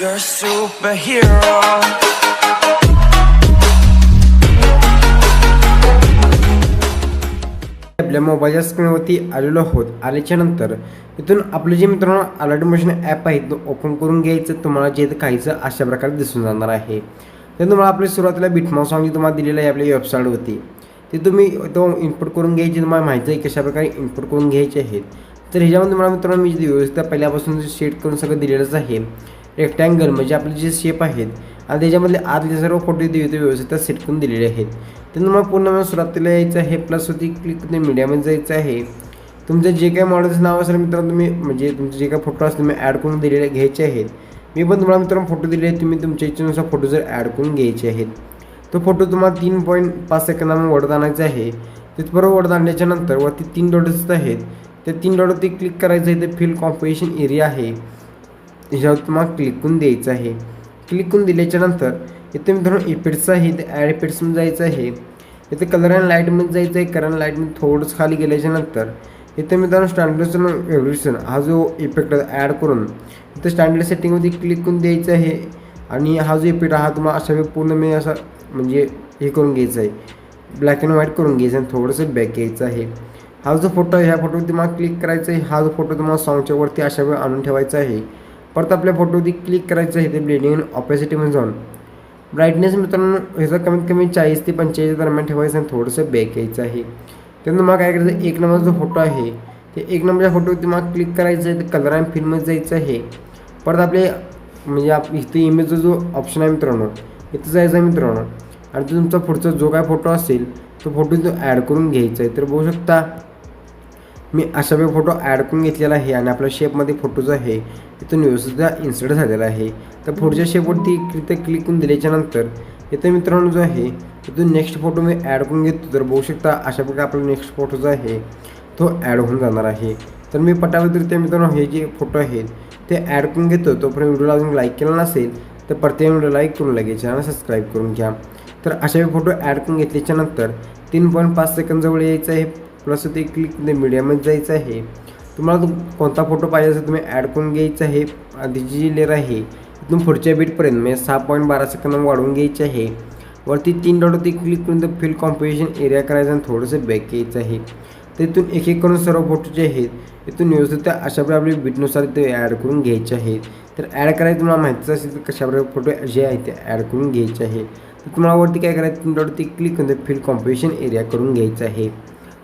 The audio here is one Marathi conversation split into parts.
You're a superhero. आपल्या मोबाईलच्या स्क्रीनवरती आलेलो आहोत. आल्याच्यानंतर इथून आपलं जे मित्रांनो अलर्ट मोशन ॲप आहे तो ओपन करून घ्यायचं. तुम्हाला जे खायचं अशा प्रकारे दिसून जाणार आहे. तर तुम्हाला आपल्या सुरुवातीला बिटमाऊ सॉंग तुम्हाला दिलेलं आहे आपल्या वेबसाईटवरती ते तुम्ही तो इनपुट करून घ्यायची. तुम्हाला माहिती आहे कशा प्रकारे इनपुट करून घ्यायचे आहेत. तर ह्याच्यामध्ये तुम्हाला मित्रांनो मी जे व्यवस्था पहिल्यापासून सेट करून सगळं दिलेलंच आहे रेक्टँगल म्हणजे आपले जे शेप आहेत आणि त्याच्यामधले आतले सर्व फोटो इथे इथे व्यवस्थित सेट करून दिलेले आहेत. तर तुम्हाला पूर्ण सुरुवातीला यायचं आहे प्लस होती क्लिक मीडियामध्ये जायचं आहे. तुमचं जे काही मॉडेलचं नाव असेल मित्रांनो तुम्ही म्हणजे तुमचे जे काही फोटो असतील तुम्ही ॲड करून दिलेले घ्यायचे आहेत. मी पण तुम्हाला मित्रांनो फोटो दिले आहेत तुम्ही तुमच्या इच्छेनुसार फोटो जर ॲड करून घ्यायचे आहेत. तो फोटो तुम्हाला तीन पॉईंट पाच सेकंदामध्ये वडत आणायचा आहे. तिथबरोबर वडत आणल्याच्या नंतर वरती तीन डॉट दिसत आहेत. त्या तीन डॉटवरती क्लिक करायचं आहे ते फील कॉम्पिटिशन एरिया आहे. ह्याच्यावर तुम्हाला क्लिक करून द्यायचं आहे. क्लिक करून दिल्याच्या नंतर इथे मित्रांनो इफेक्ट्स आहे ते ॲड इफेक्ट्समध्ये जायचं आहे. इथे कलर अँड लाईटमध्ये जायचं आहे कलर अँड लाईटमध्ये थोडंसं खाली गेल्याच्यानंतर इथे मित्रांनो स्टँडर्ड एव्हल्युशन हा जो इफेक्ट ॲड करून इथे स्टँडर्ड सेटिंगमध्ये क्लिक करून द्यायचं आहे. आणि हा जो इफेक्ट हा तुम्हाला अशा वेळी पूर्ण मी असा म्हणजे हे करून घ्यायचं आहे. ब्लॅक अँड व्हाईट करून घ्यायचं आणि थोडंसं बॅक घ्यायचं आहे. हा जो फोटो आहे ह्या फोटोवरती मला क्लिक करायचा आहे. हा जो फोटो तुम्हाला सॉंगच्या वरती अशा वेळ आणून ठेवायचा आहे. परत आपल्या फोटोवरती क्लिक करायचं आहे ते ब्लेडिंग आणि ऑपॅसिटीमध्ये जाऊन. ब्राईटनेस मित्रांनो ह्याचा कमीत कमी चाळीस ते पंचेचाळीस दरम्यान ठेवायचं आणि थोडंसं बॅक यायचं आहे. त्यानंतर मला काय करायचं एक नंबरचा जो फोटो आहे ते एक नंबरच्या फोटोवरती मला क्लिक करायचं आहे ते कलर अँड फिल्ममध्ये जायचं आहे. परत आपले म्हणजे आप इथे इमेजचा जो ऑप्शन आहे मित्रांनो इथं जायचं आहे मित्रांनो. आणि तो तुमचा पुढचा जो काय फोटो असेल तो फोटो तो ॲड करून घ्यायचा आहे. तर बघू शकता मी अशा वेळी फोटो ॲड करून घेतलेला आहे आणि आपल्या शेपमध्ये फोटो जो आहे. तिथून व्यवस्थित इन्सर्ट झालेला आहे. तर पुढच्या शेपवरती तिथे क्लिक करून दिल्याच्यानंतर इथं मित्रांनो जो आहे तिथून नेक्स्ट फोटो मी ॲड करून घेतो. तर बघू शकता अशा प्रकारे आपला नेक्स्ट फोटो जो आहे तो ॲड होऊन जाणार आहे. तर मी पटाव्यतिरिक्त मित्रांनो हे जे फोटो आहेत ते ॲड करून घेतो. तोपर्यंत व्हिडिओला अजून लाईक केला नसेल तर प्रत्येक व्हिडिओ लाईक करून लगेच चॅनल सबस्क्राईब करून घ्या. तर अशा वेळी फोटो ॲड करून घेतल्याच्यानंतर तीन पॉईंट पाच सेकंद जवळ यायचं आहे. प्लस ते क्लिक मीडियामध्ये जायचं आहे. तुम्हाला तो कोणता फोटो पाहिजे असेल तुम्ही ॲड करून घ्यायचा आहे. आधीची जी लेअर आहे. इथून पुढच्या बीटपर्यंत म्हणजे सहा पॉईंट बारा सेकंद वाढवून घ्यायचे आहे. वरती तीन डॉटवरती क्लिक करून ते फिल कॉम्पिटिशन एरिया करायचं आणि थोडंसं बॅक घ्यायचं आहे. तर इथून एक एक करून सर्व फोटो जे आहेत इथून व्यवस्थित त्या अशा प्रकारे बीटनुसार ते ॲड करून घ्यायचे आहेत तर ॲड करायचं तुम्हाला माहितीच असेल तर कशाप्रकारे फोटो जे आहेत ते ॲड करून घ्यायचे आहे. तर तुम्हाला वरती काय करायचं? तीन डॉटवरती क्लिक करून ते फिल एरिया करून घ्यायचं आहे.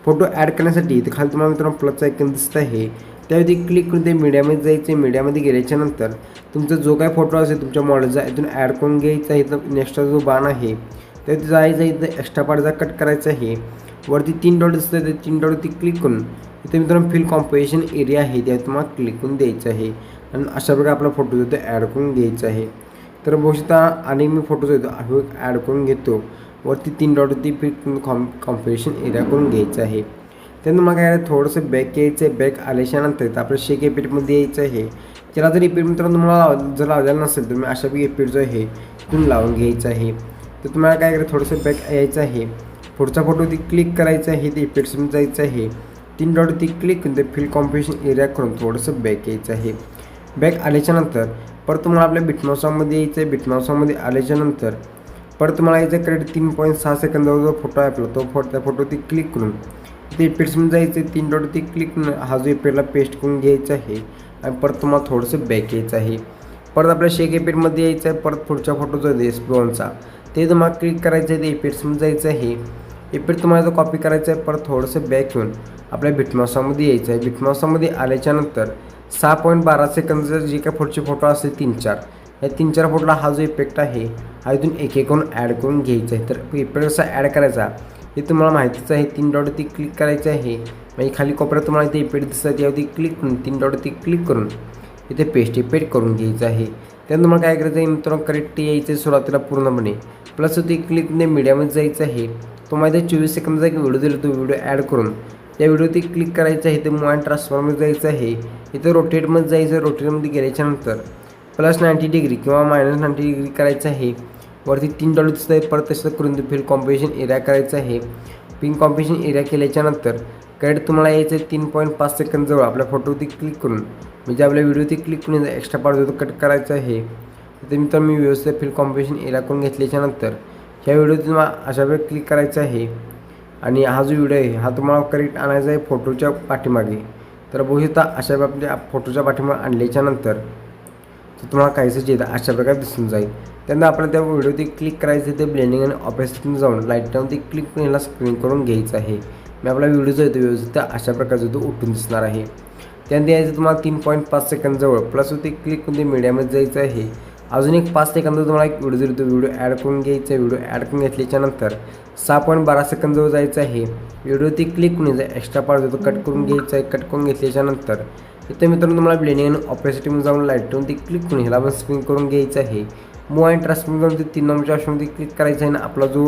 फोटो ॲड करण्यासाठी इथे खाली तुम्हाला मित्रांनो प्लसचा आयकन दिसत आहे. त्यावरती क्लिक करून ते मीडियामध्ये जायचे मीडियामध्ये गेल्याच्यानंतर तुमचा जो काय फोटो असेल तुमच्या मॉडेलचा इथून ॲड करून घ्यायचा आहे. इथं नेक्स्टचा जो बाण आहे त्यावरती जायचं इथं एक्स्ट्रा पार्टचा कट करायचा आहे वरती तीन डॉट दिसतं ते तीन डॉटवरती क्लिक करून इथे मित्रांनो फिल कॉम्पोजिशन एरिया आहे. त्यात तुम्हाला क्लिक करून द्यायचं आहे. आणि अशा प्रकारे आपला फोटो जो ॲड करून घ्यायचा आहे. तर बघू आणि मी फोटोज जो येतो ॲड करून घेतो. वरती तीन डॉट होती फिल कॉम कॉम्पिटिशन एरिया करून घ्यायचं आहे. त्यानंतर मग काय थोडंसं बॅक यायचं आहे बॅक आल्याच्यानंतर आपलं शेक एपिटमध्ये यायचं आहे. त्याला जर एपिट मित्रांनो तुम्हाला जर लावलेला नसेल तर मी अशा बी एपिट जो आहे तिथून लावून घ्यायचं आहे. तर तुम्हाला काय करायचं थोडंसं बॅक यायचं आहे. पुढचा फोटोवरती क्लिक करायचं आहे ते इफेक्ट्समध्ये जायचं आहे. तीन डॉटवरती क्लिक करून ते फिल कॉम्पिटिशन एरिया करून थोडंसं बॅक यायचं आहे. बॅक आल्याच्यानंतर परत तुम्हाला आपल्या बिटमाउसामध्ये यायचं आहे बिटमाउसामध्ये आल्याच्यानंतर परत तुम्हाला यायचं क्रेडिट तीन पॉईंट सहा सेकंदावर जो फोटो आहे आपला तो फोटो त्या फोटोवरती क्लिक करून ते इफेक्ट्समध्ये जायचं तीन डॉटवरती क्लिक करून हा जो इफेक्टला पेस्ट करून घ्यायचा आहे आणि परत तुम्हाला थोडंसं बॅक यायचं आहे. परत आपल्या शेक इफेक्टमध्ये यायचं आहे परत पुढच्या फोटो जो आहे स्प्रोनचा ते तुम्हाला क्लिक करायचं आहे ते इफेक्ट्समध्ये जायचं आहे. इफेक्ट तुम्हाला कॉपी करायचं आहे परत थोडंसं बॅक येऊन आपल्या बिटमॉसामध्ये यायचं आहे. बिटमॉसामध्ये आल्याच्यानंतर सहा पॉईंट बारा सेकंदचा जे काही पुढचे फोटो असतील तीन चार. या तीन चार फोटोला हा जो इफेक्ट आहे हा इथून एक एक करून ॲड करून घ्यायचा आहे. तर इफेक्ट कसा ॲड करायचा? हे तुम्हाला माहितीच आहे तीन डॉटवरती क्लिक करायचं आहे. म्हणजे खाली कोपऱ्यात तुम्हाला इथे इफेक्ट दिसतात यावरती क्लिक करून तीन डॉटवरती क्लिक करून इथे पेस्ट इफेक्ट करून घ्यायचं आहे. त्यानंतर तुम्हाला काय करायचं आहे मित्रांनो करेक्ट यायचं आहे सुरुवातीला पूर्णपणे. प्लस ते क्लिकने मीडियामध्ये जायचं आहे. तुम्हाला इथे चोवीस सेकंदाचा एक व्हिडिओ दिला तो व्हिडिओ ॲड करून त्या व्हिडिओवरती क्लिक करायचं आहे ते मूव ट्रान्सफॉर्ममध्ये जायचं आहे. इथं रोटेटमध्ये जायचं रोटेटमध्ये गेल्याच्यानंतर प्लस नाईंटी डिग्री किंवा मायनस नाईंटी डिग्री करायचं आहे. वरती तीन डॉलर दिसत आहे परत तसं करून फील्ड कॉम्पिटिशन एरिया करायचं आहे. पिन कॉम्पिटिशन एरिया केल्याच्यानंतर करेक्ट तुम्हाला यायचं आहे तीन पॉईंट पाच सेकंद जवळ. आपल्या फोटोवरती क्लिक करून म्हणजे आपल्या व्हिडिओवरती क्लिक करून एक्स्ट्रा पार्ट जो कट करायचा आहे. तर मी तर मी व्यवस्थित फील्ड कॉम्पिटिशन एरिया करून घेतल्याच्यानंतर ह्या व्हिडिओ तुम्हाला अशा वेळी क्लिक करायचं आहे. आणि हा जो व्हिडिओ आहे हा तुम्हाला करेक्ट आणायचा आहे फोटोच्या पाठीमागे. तर बघू शकता अशा आपल्या फोटोच्या पाठीमागे आणल्याच्यानंतर तर तुम्हाला काहीच जे अशा प्रकारे दिसून जाईल. त्यांना आपल्याला त्या व्हिडिओवरती क्लिक करायचं ते ब्लेंडिंग आणि ऑफिसतून जाऊन लाईटवरती क्लिक याला स्क्रीन करून घ्यायचं आहे. मी आपला व्हिडिओ जो येतो व्यवस्थित अशा प्रकारचा तो उठून दिसणार आहे. त्यानंतर यायचं तुम्हाला तीन पॉईंट पाच सेकंडजवळ प्लस ते क्लिक करून ते मीडियामध्ये जायचं आहे. अजून एक पाच सेकंद तुम्हाला एक व्हिडिओ जरी तो व्हिडिओ ॲड करून घ्यायचा आहे व्हिडिओ ॲड करून घेतल्याच्यानंतर सहा पॉईंट बारा सेकंदजवळ जायचं आहे. व्हिडिओवरती क्लिक करून यायचं एक्स्ट्रा पार्ट देतो कट करून घ्यायचा आहे कट करून घेतल्याच्यानंतर इथे मित्रांनो तुम्हाला ब्लेंडिंग आणि ऑपरेसिटीमध्ये जाऊन लाइट ठेवून ते क्लिक करून ह्याला पण स्क्रीन करून घ्यायचं आहे. मूव अँड ट्रान्सपिंग करून ते तीन नंबरच्या ऑप्शनमध्ये क्लिक करायचं आहे आणि आपला जो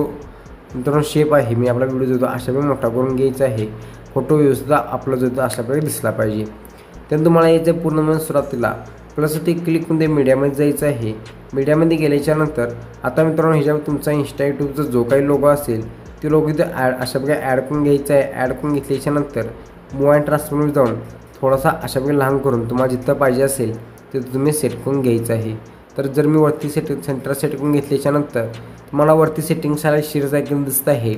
मित्रांनो शेप आहे मी आपला व्हिडिओ जो अशा वेळी मोठा करून घ्यायचा आहे. फोटो व्यवस्थित आपला जो तो अशा प्रकारे दिसला पाहिजे. त्यानंतर तुम्हाला यायचं पूर्ण म्हणून सुरुवातीला. प्लस ते क्लिक करून ते मीडियामध्ये जायचं आहे. मीडियामध्ये गेल्याच्यानंतर आता मित्रांनो ह्याच्यावर तुमचा इंस्टा यूट्यूबचा जो काही लोगो असेल ते लोगो इथे ॲड अशा प्रकारे ॲड करून घ्यायचा आहे. ॲड करून घेतल्याच्यानंतर मूव अँड ट्रान्सफॉर्मर जाऊन थोडासा अशा प्रकारे लहान करून तुम्हाला जिथं पाहिजे असेल तिथं तुम्ही सेट करून घ्यायचं आहे. तर जर मी वरती सेट सेंटर सेट करून घेतल्याच्यानंतर तुम्हाला वरती सेटिंग्स आला शेअरचं ऐकून दिसत आहे.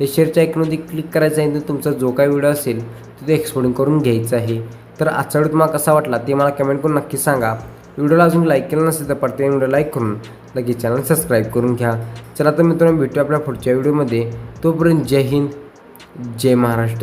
ते शेअरच्या ऐकूनमध्ये क्लिक करायचं आहे तर तुमचा जो काही व्हिडिओ असेल तो एक्सपोर्टिंग करून घ्यायचा आहे. तर आजचा व्हिडिओ तुम्हाला कसा वाटला ते मला कमेंट करून नक्की सांगा. व्हिडिओला अजून लाईक केलं नसेल तर प्रत्येक व्हिडिओ लाईक करून लगेच चॅनल सबस्क्राईब करून घ्या. चला तर मित्रांनो भेटू आपल्या पुढच्या व्हिडिओमध्ये तोपर्यंत जय हिंद जय महाराष्ट्र.